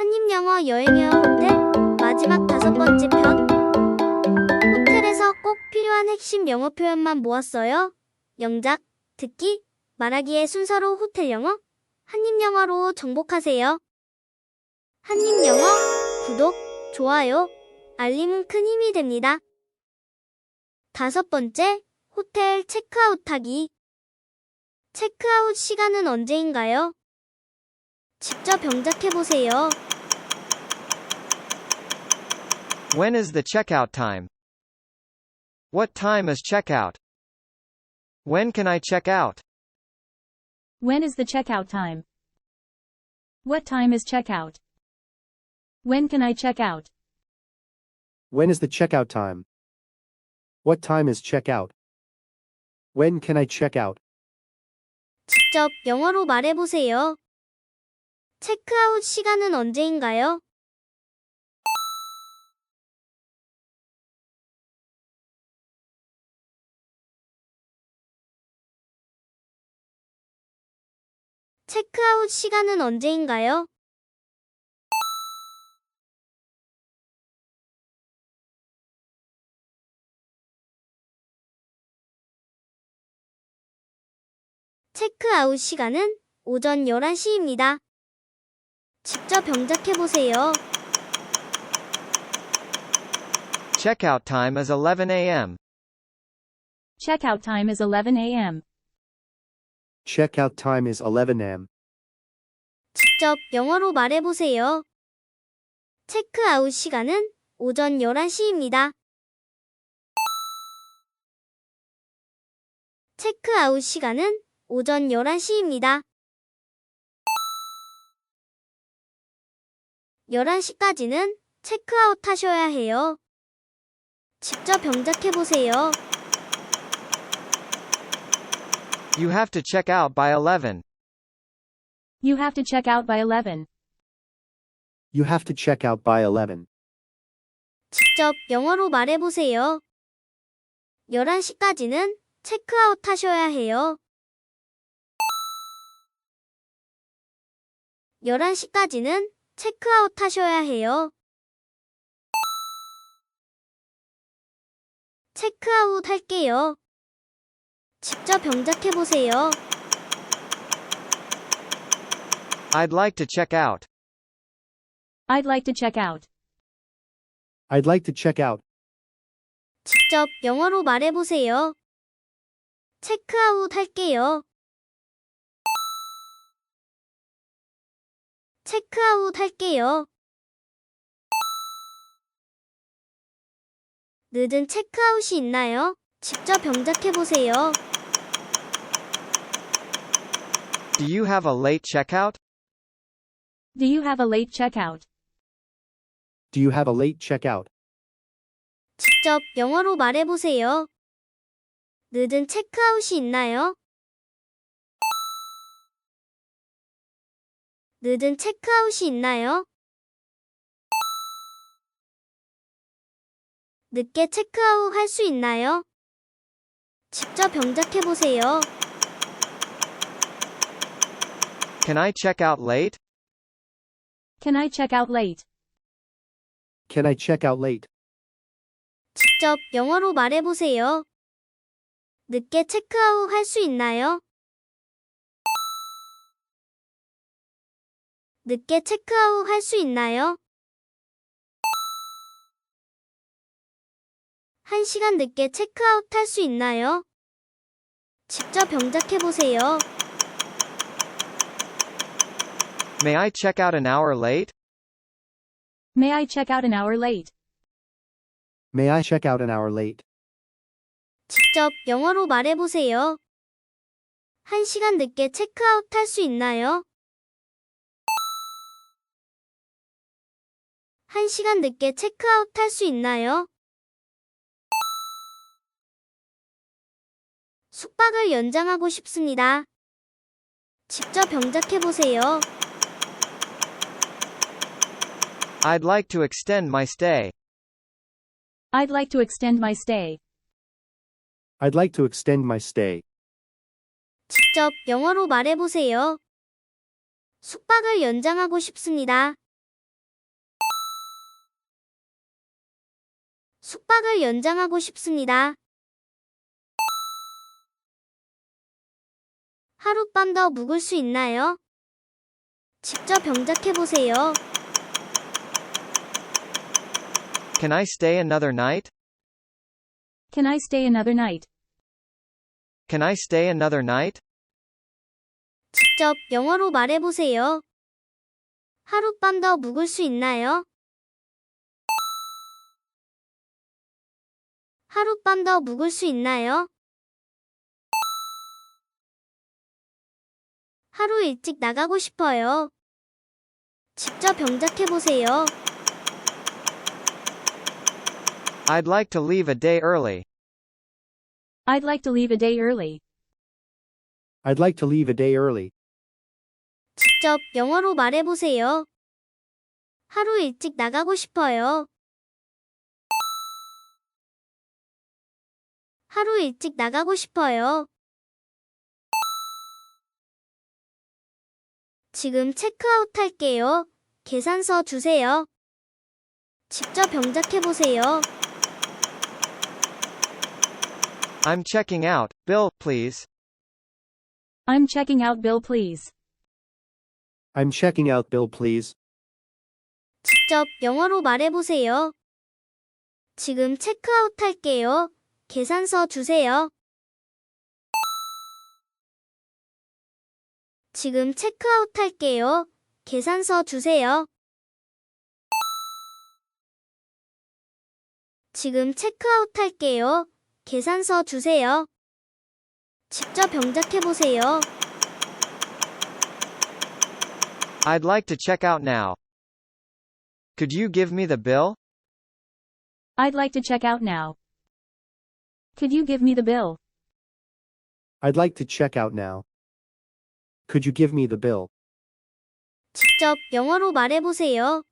한입영어 여행여 호텔 마지막 다섯 번째 편 호텔에서 꼭 필요한 핵심 영어 표현만 모았어요. 영작, 듣기, 말하기의 순서로 호텔 영어, 한입 영어로 정복하세요. 한입 영어 구독, 좋아요, 알림은 큰 힘이 됩니다. 다섯 번째, 호텔 체크아웃 하기. 체크아웃 시간은 언제인가요? 직접 병작해보세요. When is the checkout time? What time is checkout? When can I check out? When is the checkout time? What time is checkout? When can I check out? When is the checkout time? What time is checkout? When can I check out? 직접 영어로 말해보세요. 체크아웃 시간은 언제인가요? 체크아웃 시간은 언제인가요? 체크아웃 시간은 오전 11시입니다. 직접 병작해보세요. Checkout time is 11 a.m. Checkout time is 11 a.m. Checkout time is 11 a.m. 직접 영어로 말해보세요. 체크아웃 시간은 오전 11시입니다. 체크아웃 시간은 오전 11시입니다. 11시까지는 체크아웃 하셔야 해요. 직접 병작해보세요. You have to check out by 11. You have to check out by 11. You have to check out by 11. 직접 영어로 말해보세요. 11시까지는 체크아웃 하셔야 해요. 11시까지는 체크아웃 하셔야 해요. 체크아웃 할게요. 직접 병작해 보세요. I'd like to check out. I'd like to check out. I'd like to check out. 직접 영어로 말해 보세요. 체크아웃 할게요. 체크아웃 할게요. 늦은 체크아웃이 있나요? 직접 병작해 보세요. Do you have a late checkout? Do you have a late checkout? Do you have a late checkout? 직접 영어로 말해보세요. 늦은 체크아웃이 있나요? 늦은 체크아웃이 있나요? 늦게 체크아웃 할 수 있나요? 직접 병작해보세요. Can I check out late? Can I check out late? Can I check out late? 직접 영어로 말해보세요. 늦게 체크아웃 할 수 있나요? 늦게 체크아웃 할 수 있나요? 한 시간 늦게 체크아웃 할 수 있나요? 직접 병작해보세요. May I check out an hour late? May I check out an hour late? May I check out an hour late? 직접 영어로 말해보세요. 한 시간 늦게 체크아웃 할 수 있나요? 한 시간 늦게 체크아웃 할 수 있나요? 숙박을 연장하고 싶습니다. 직접 병작해보세요. I'd like to extend my stay. I'd like to extend my stay. I'd like to extend my stay. 직접 영어로 말해보세요. 숙박을 연장하고 싶습니다. 숙박을 연장하고 싶습니다. 하룻밤 더 묵을 수 있나요? 직접 병작해보세요. Can I stay another night? Can I stay another night? Can I stay another night? 직접 영어로 말해 보세요. 하룻밤 더 묵을 수 있나요? 하룻밤 더 묵을 수 있나요? 하루 일찍 나가고 싶어요. 직접 병작해 보세요. I'd like to leave a day early. I'd like to leave a day early. I'd like to leave a day early. 직접 영어로 말해 보세요. 하루 일찍 나가고 싶어요. 하루 일찍 나가고 싶어요. 지금 체크아웃 할게요. 계산서 주세요. 직접 병작해 보세요. I'm checking out. Bill, please. I'm checking out bill please. I'm checking out bill please. 직접 영어로 말해 보세요. 지금 체크아웃 할게요. 계산서 주세요. 지금 체크아웃 할게요. 계산서 주세요. 지금 체크아웃 할게요. 계산서 주세요. 직접 병작해 보세요. I'd like to check out now. Could you give me the bill? I'd like to check out now. Could you give me the bill? I'd like to check out now. Could you give me the bill? 직접 영어로 말해 보세요.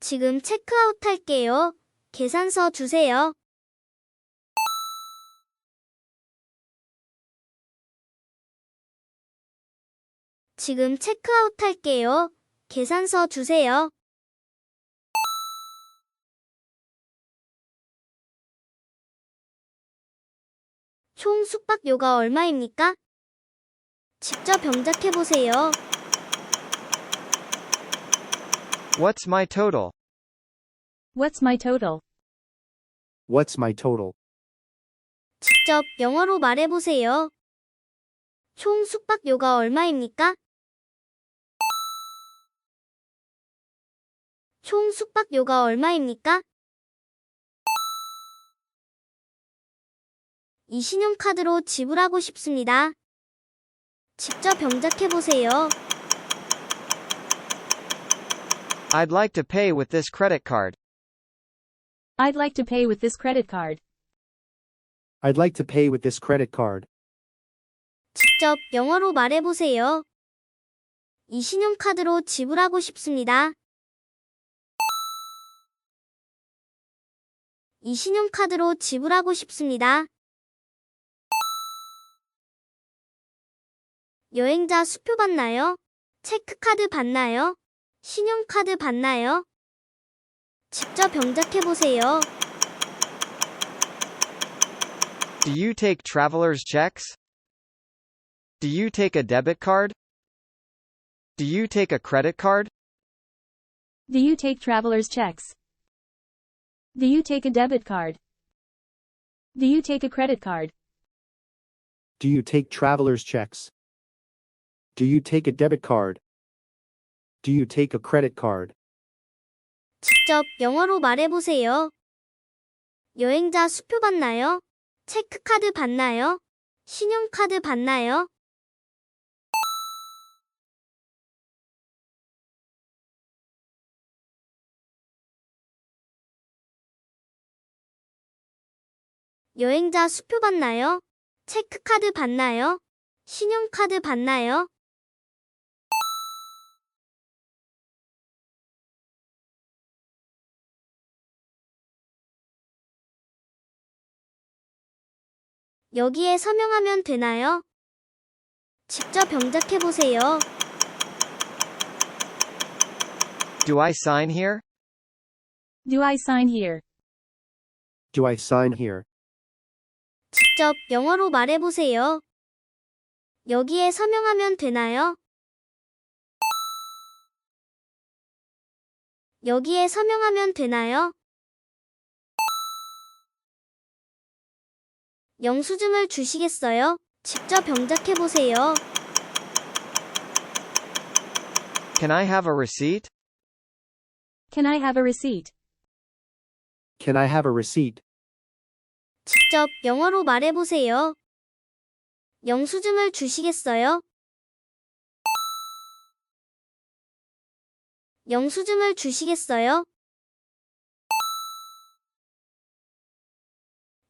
지금 체크아웃 할게요. 계산서 주세요. 지금 체크아웃 할게요. 계산서 주세요. 총 숙박료가 얼마입니까? 직접 병작해 보세요. What's my total? What's my total? What's my total? 직접 영어로 말해 보세요. 총 숙박료가 얼마입니까? 총 숙박료가 얼마입니까? 이 신용카드로 지불하고 싶습니다. 직접 병작해 보세요. I'd like to pay with this credit card. I'd like to pay with this credit card. I'd like to pay with this credit card. 직접 영어로 말해 보세요. 이 신용카드로 지불하고 싶습니다. 이 신용카드로 지불하고 싶습니다. 여행자 수표 받나요? 체크카드 받나요? 신용카드 받나요? 직접 병작해 보세요. Do you take traveler's checks? Do you take a debit card? Do you take a credit card? Do you take traveler's checks? Do you take a debit card? Do you take a credit card? Do you take traveler's checks? Do you take a debit card? Do you take a credit card? 직접 영어로 말해 보세요. 여행자 수표 받나요? 체크카드 받나요? 신용카드 받나요? 여행자 수표 받나요? 체크카드 받나요? 신용카드 받나요? 여기에 서명하면 되나요? 직접 병작해 보세요. Do I sign here? Do I sign here? Do I sign here? 직접 영어로 말해보세요. 여기에 서명하면 되나요? 여기에 서명하면 되나요? 영수증을 주시겠어요? 직접 병작해보세요. Can I have a receipt? Can I have a receipt? Can I have a receipt? 직접 영어로 말해보세요. 영수증을 주시겠어요? 영수증을 주시겠어요?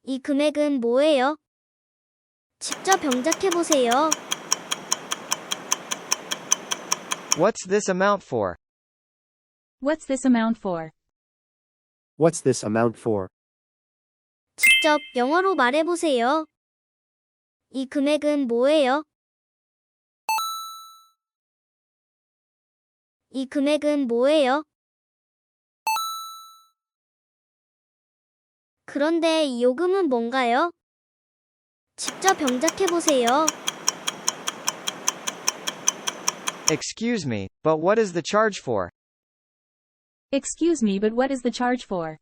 이 금액은 뭐예요? 직접 병작해보세요. What's this amount for? What's this amount for? What's this amount for? 직접 영어로 말해보세요. 이 금액은 뭐예요? 이 금액은 뭐예요? 그런데 이 요금은 뭔가요? 직접 병작해보세요. Excuse me, but what is the charge for? Excuse me, but what is the charge for?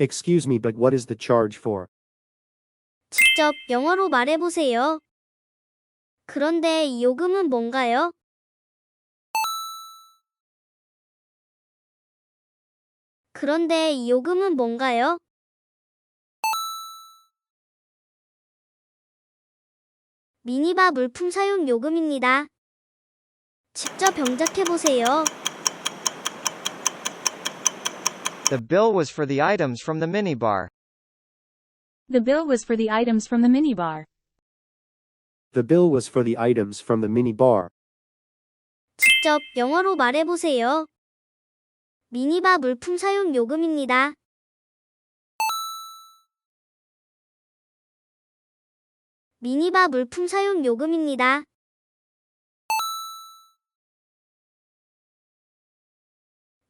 Excuse me, but what is the charge for? 직접 영어로 말해보세요. 그런데 이 요금은 뭔가요? 그런데 이 요금은? 미니바 물품 사용 요금입니다. 직접 병작해보세요. The bill was for the items from the minibar. The bill was for the items from the minibar. The bill was for the items from the mini bar. 직접 영어로 말해보세요. 미니바 물품 사용 요금입니다. 미니바 물품 사용 요금입니다.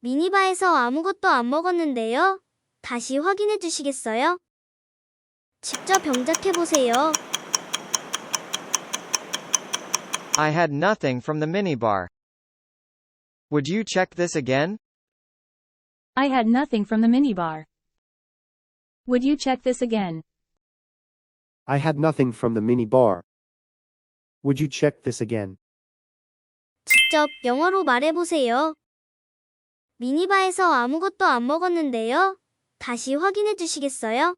미니바에서 아무것도 안 먹었는데요. 다시 확인해 주시겠어요? 직접 병작해 보세요. I had nothing from the minibar. Would you check this again? I had nothing from the minibar. Would you check this again? I had nothing from the mini bar. Would you check this again? 직접 영어로 말해 보세요. 미니바에서 아무것도 안 먹었는데요. 다시 확인해 주시겠어요?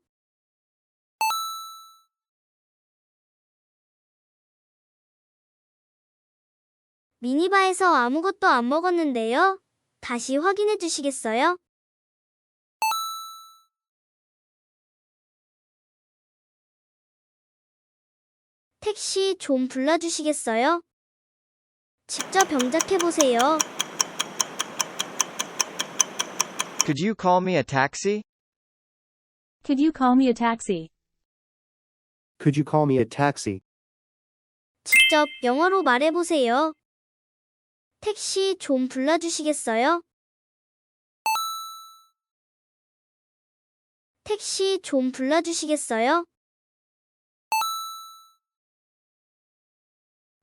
미니바에서 아무것도 안 먹었는데요. 다시 확인해 주시겠어요? 택시 좀 불러주시겠어요? 직접 병작해보세요. Could you call me a taxi? Could you call me a taxi? Could you call me a taxi? 직접 영어로 말해보세요. 택시 좀 불러주시겠어요? 택시 좀 불러주시겠어요?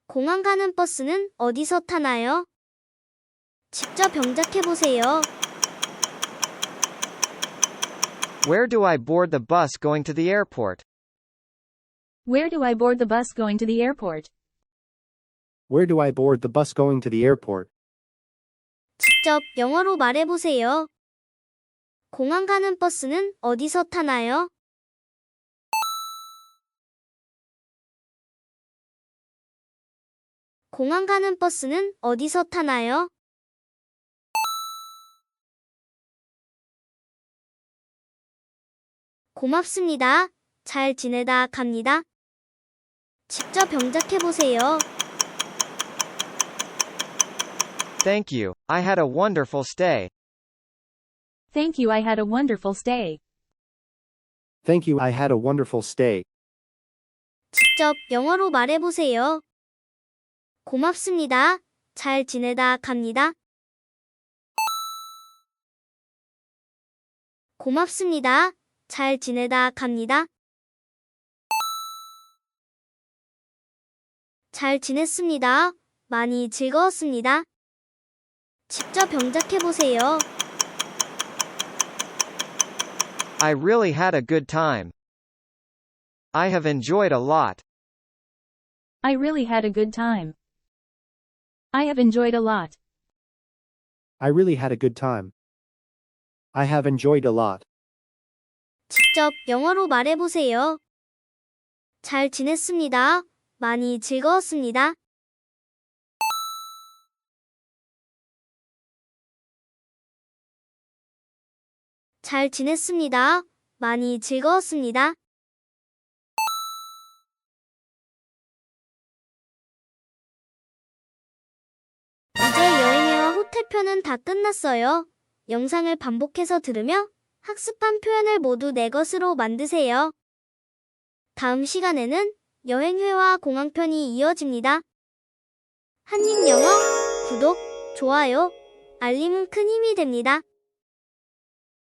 공항 가는 버스는 어디서 타나요? 직접 병작해보세요. Where do I board the bus going to the airport? Where do I board the bus going to the airport? Where do I board the bus going to the airport? 직접 영어로 말해보세요. 공항 가는 버스는 어디서 타나요? 공항 가는 버스는 어디서 타나요? 고맙습니다. 잘 지내다 갑니다. 직접 병작해보세요. Thank you. I had a wonderful stay. Thank you, I had a wonderful stay. Thank you, I had a wonderful stay. 직접 영어로 말해보세요. 고맙습니다. 잘 지내다 갑니다. 고맙습니다. 잘 지내다 갑니다. 잘 지냈습니다. 많이 즐거웠습니다. 직접 병작해 보세요. I really had a good time. I have enjoyed a lot. I really had a good time. I have enjoyed a lot. I really had a good time. I have enjoyed a lot. 직접 영어로 말해 보세요. 잘 지냈습니다. 많이 즐거웠습니다. 잘 지냈습니다. 많이 즐거웠습니다. 이제 여행회와 호텔편은 다 끝났어요. 영상을 반복해서 들으며 학습한 표현을 모두 내 것으로 만드세요. 다음 시간에는 여행회와 공항편이 이어집니다. 한입 영어, 구독, 좋아요, 알림은 큰 힘이 됩니다.